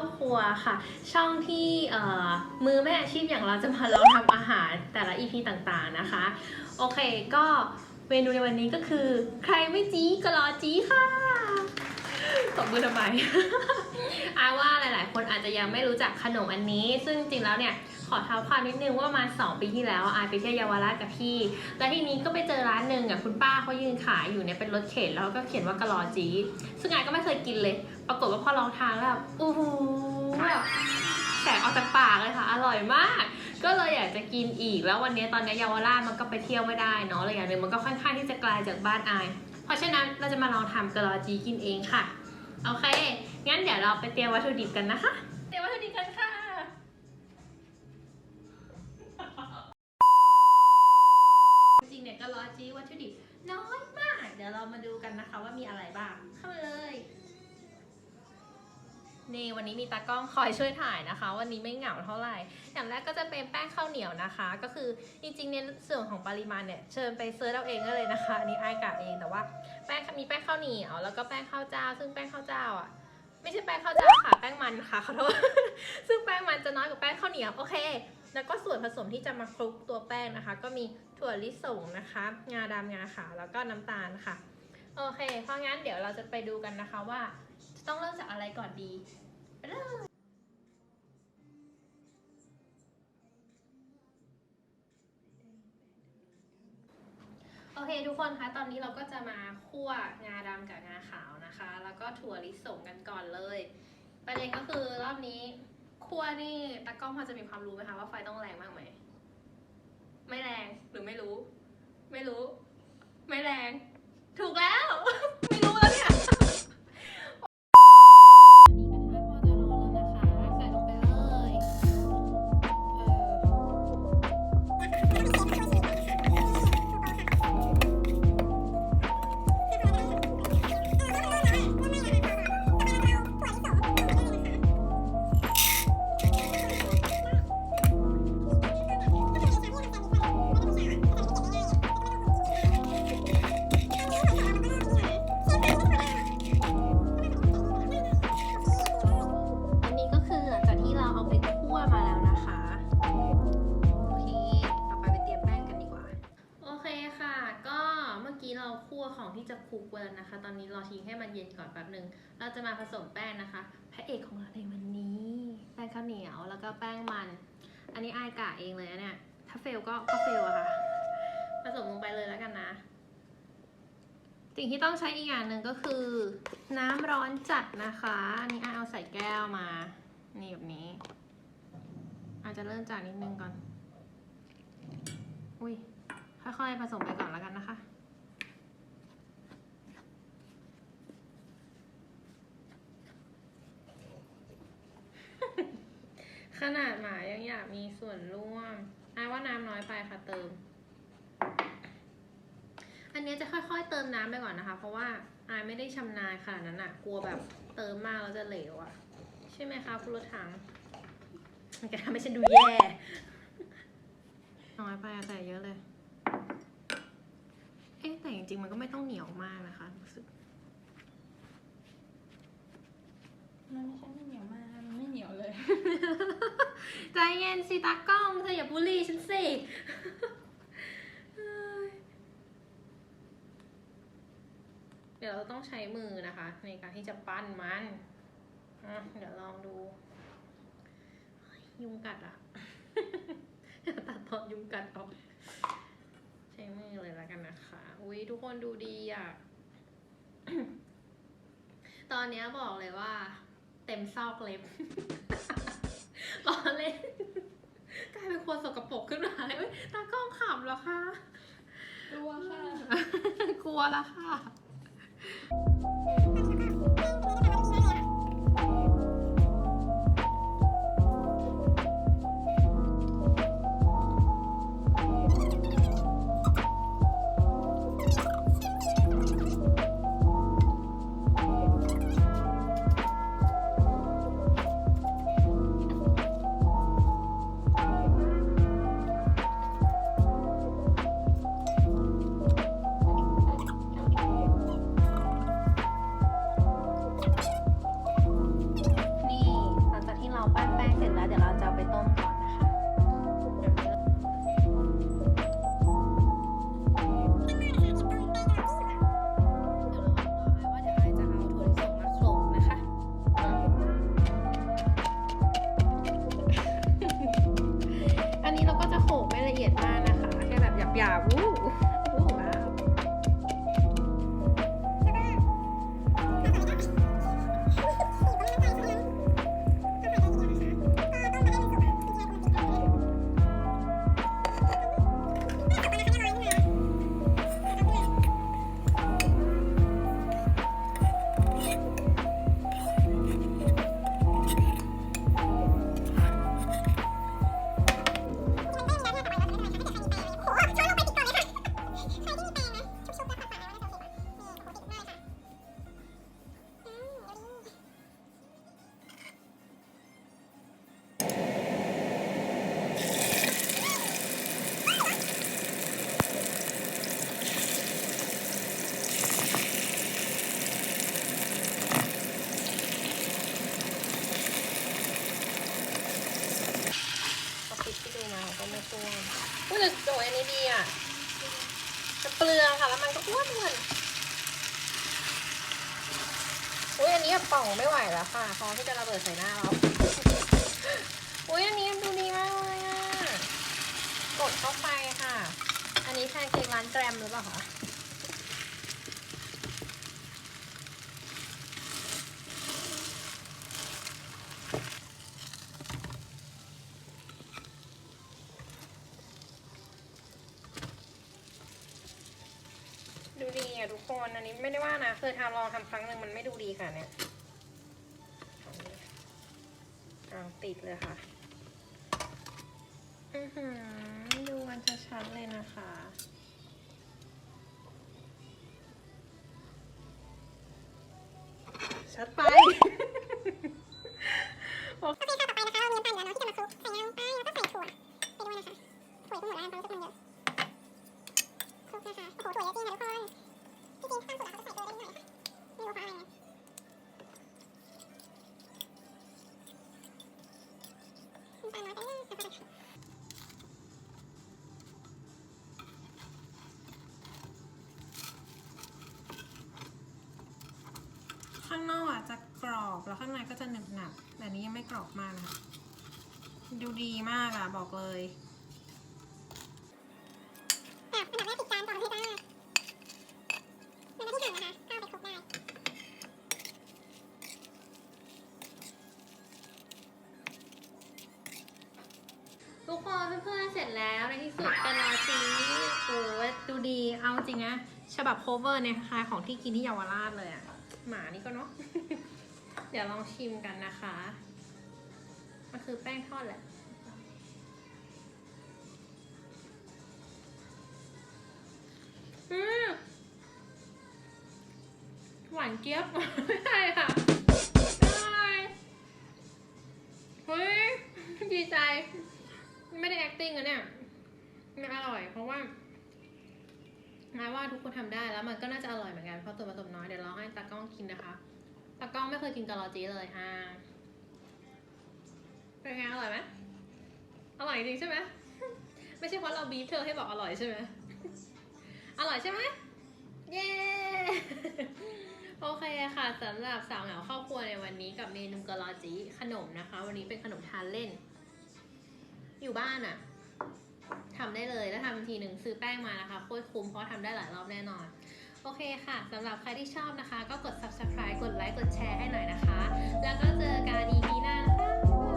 อบครัวค่ะ ช่องที่มือแม่อาชีพอย่างเราจะมาลองทำอาหารแต่ละ EP ต่างๆนะคะ โอเคก็เมนูในวันนี้ก็คือ ใครไม่จี้ก็รอจี้ค่ะตบมือทำไมอาว่าหลายๆ คนอาจจะยังไม่รู้จักขนมอันนี้ ซึ่งจริงแล้วเนี่ย ขอเท้าความนิดนึงว่ามา2ปีที่แล้วอายไปเที่ยวเยาวราชกับพี่ แล้วทีนี้ก็ไปเจอร้านหนึ่งอะคุณป้าเขายืนขายอยู่เนี่ยเป็นรถเข็นแล้วก็เขียนว่ากะลอจีซึ่งอายก็ไม่เคยกินเลย ปรากฏว่าพอลองทานแล้วแบบอู้หูแบบแสงออกจากปากเลยค่ะ อร่อยมาก ก็เลยอยากจะกินอีก แล้ววันนี้ตอนนี้เยาวราชมันก็ไปเที่ยวไม่ได้เนาะเลยอย่างหนึ่งมันก็ค่อนข้างที่จะไกลจากบ้านอาย เพราะฉะนั้นเราจะมาลองทำกะลอจีกินเองค่ะ โอเค งั้นเดี๋ยวเราไปเตรียมวัตถุดิบกันนะคะ มาดูกันนะคะว่ามีอะไรบ้าง เข้ามาเลย นี่วันนี้มีตากล้องคอยช่วยถ่ายนะคะ วันนี้ไม่เหงาเท่าไหร่ อย่างแรกก็จะเป็นแป้งข้าวเหนียวนะคะ ก็คือจริงๆในส่วนของปริมาณเนี่ยเชิญไปเซิร์ชเอาเองได้เลยนะคะ อันนี้ไอายกะเองแต่ว่าแป้งมีแป้งข้าวเหนียวแล้วก็แป้งข้าวเจ้า ซึ่งแป้งข้าวเจ้าอะไม่ใช่แป้งข้าวเจ้าค่ะแป้งมันค่ะขอโทษซึ่งแป้งมันจะน้อยกว่าแป้งข้าวเหนียวโอเค แล้วก็ส่วนผสมที่จะมาคลุกตัวแป้งนะคะ ก็มีถั่วลิสงนะคะ งาดำงาขาวแล้วก็น้ำตาลค่ะ โอเค เพราะงั้นเดี๋ยวเราจะไปดูกันนะคะว่าจะต้องเริ่มจากอะไรก่อนดีไปเลยโอเคทุกคนคะ ตอนนี้เราก็จะมาคั่วงาดำกับงาขาวนะคะ แล้วก็ถั่วลิสงกันก่อนเลย ประเด็นก็คือรอบนี้คั่วนี่ตากล้องพอจะมีความรู้ไหมคะว่าไฟต้องแรงมากไหม ไม่แรงหรือไม่รู้ ไม่รู้ ก่อนแป๊บหนึ่งเราจะมาผสมแป้งนะคะ พระเอกของเราในวันนี้ แป้งข้าวเหนียวแล้วก็แป้งมัน อันนี้อายกะเองเลยนะเนี่ย ถ้าเฟลก็ก็เฟลอะค่ะ ผสมลงไปเลยแล้วกันนะ สิ่งที่ต้องใช้อีกอย่างหนึ่งก็คือ น้ำร้อนจัดนะคะ อันนี้อายเอาใส่แก้วมา นี่แบบนี้ อาจจะเริ่มจากนิดนึงก่อน อุ้ยค่อยๆผสมไปก่อนแล้วกันนะคะ ขนาดหมายังอยากมีส่วนร่วมอายว่าน้ำน้อยไปค่ะเติม อันนี้จะค่อยๆเติมน้ำไปก่อนนะคะ เพราะว่าอายไม่ได้ชำนาญขนาดนั้นอะกลัวแบบเติมมากแล้วจะเหลวอะใช่ไหมคะคุณรถถังมันจะทำให้ฉันดูแย่ น้อยไปอะใส่เยอะเลย เอ๊ะแต่จริงๆมันก็ไม่ต้องเหนียวมากนะคะรู้สึกมันไม่ใช่ไม่เหนียวมาก ใจเย็นสิตากล้องเธออย่าบูลลี่ฉันสิเดี๋ยวเราต้องใช้มือนะคะ ในการที่จะปั้นมันเดี๋ยวลองดูยุงกัดอะตัดตอนยุงกัดออกใช้มือเลยแล้วกันนะคะ อุ้ยทุกคนดูดีอะตอนนี้บอกเลยว่า เต็มซอกเล็บ ล้อเล่นกลายเป็นคนสกปรกขึ้นมาเลยเอ้ยตากล้องขำเหรอคะรู้ค่ะ กลัวแล้วค่ะ นี้ป่องไม่ไหวแล้วค่ะพร้อมที่จะระเบิดใส่หน้าเราอุ้ยอันนี้ดูดีมากเลยอะ กดเข้าไปค่ะ อันนี้แพนเค้กร้านแกรมหรือเปล่าคะ ดูดี อะทุกคน อันนี้ไม่ได้ว่านะเคยทำลองทำครั้งหนึ่งมันไม่ดูดีค่ะเนี่ยเอาติดเลยค่ะ อือหือดูมันชัดๆเลยนะคะชัดไป โอเคค่ะต่อไปนะคะเรามีน้ำตาลเดี๋ยวเราที่จะมาคลุกใส่น้ำตาลแล้วก็ใส่ถั่วไปด้วยนะคะถั่วที่หมดแล้วน้ำตาลมันเยอะคลุกนะคะโอ้โหถั่วเยอะจริงค่ะทุกคนที่จริงข้างสุดเราจะใส่เกลือได้นิดหน่อยไม่รู้เพราะอะไรนะน้ำตาลน้อยไปนิดนึงนะคะ ข้างนอกอะจะกรอบแล้วข้างในก็จะหนึบห แต่นี้ยังไม่กรอบมากนะคะดูดีมากอะ บอกเลยอะอันดับแรกปิดจานก่อนเลยจ้าแล้วที่หั่นนะคะก็เอาไปคลุกได้ทุกคนเพื่อนๆเสร็จแล้วในที่สุดเป็นราจีโอ้ดูดีเอาจริงนะฉบับโคเวอร์เนี่ยคล้ายของที่กินที่เยาวราชเลยอะหมานี่ก็เนาะ เดี๋ยวลองชิมกันนะคะ มันคือแป้งทอดแหละ อืมหวานเจี๊ยบ ไม่ใช่ค่ะไม่เฮ้ยดีใจ ไม่ได้ acting อะเนี่ยมันอร่อยเพราะว่านาว่าทุกคนทำได้แล้วมันก็น่าจะอร่อยเหมือนกันเพราะส่วนผสมน้อยเดี๋ยวเราให้ตากล้องกินนะคะ ตากล้องไม่เคยกินกะลอจีเลยอ่าเป็นไงอร่อยไหมอร่อยจริงใช่ไหมไม่ใช่เพราะเราบีบเธอให้บอกอร่อยใช่ไหมอร่อยใช่ไหมเย้โอเคค่ะสำหรับสาวเหงาครอบครัวในวันนี้กับเมนูกะลอจีขนมนะคะ วันนี้เป็นขนมทานเล่น อยู่บ้านอะทำได้เลยแล้วทำทีหนึ่งซื้อแป้งมานะคะโคตรคุ้มเพราะทำได้หลายรอบแน่นอน โอเคค่ะสำหรับใครที่ชอบนะคะ ก็กด subscribe กดไลค์กดแชร์ให้หน่อยนะคะ แล้วก็เจอกัน EP หน้านะคะ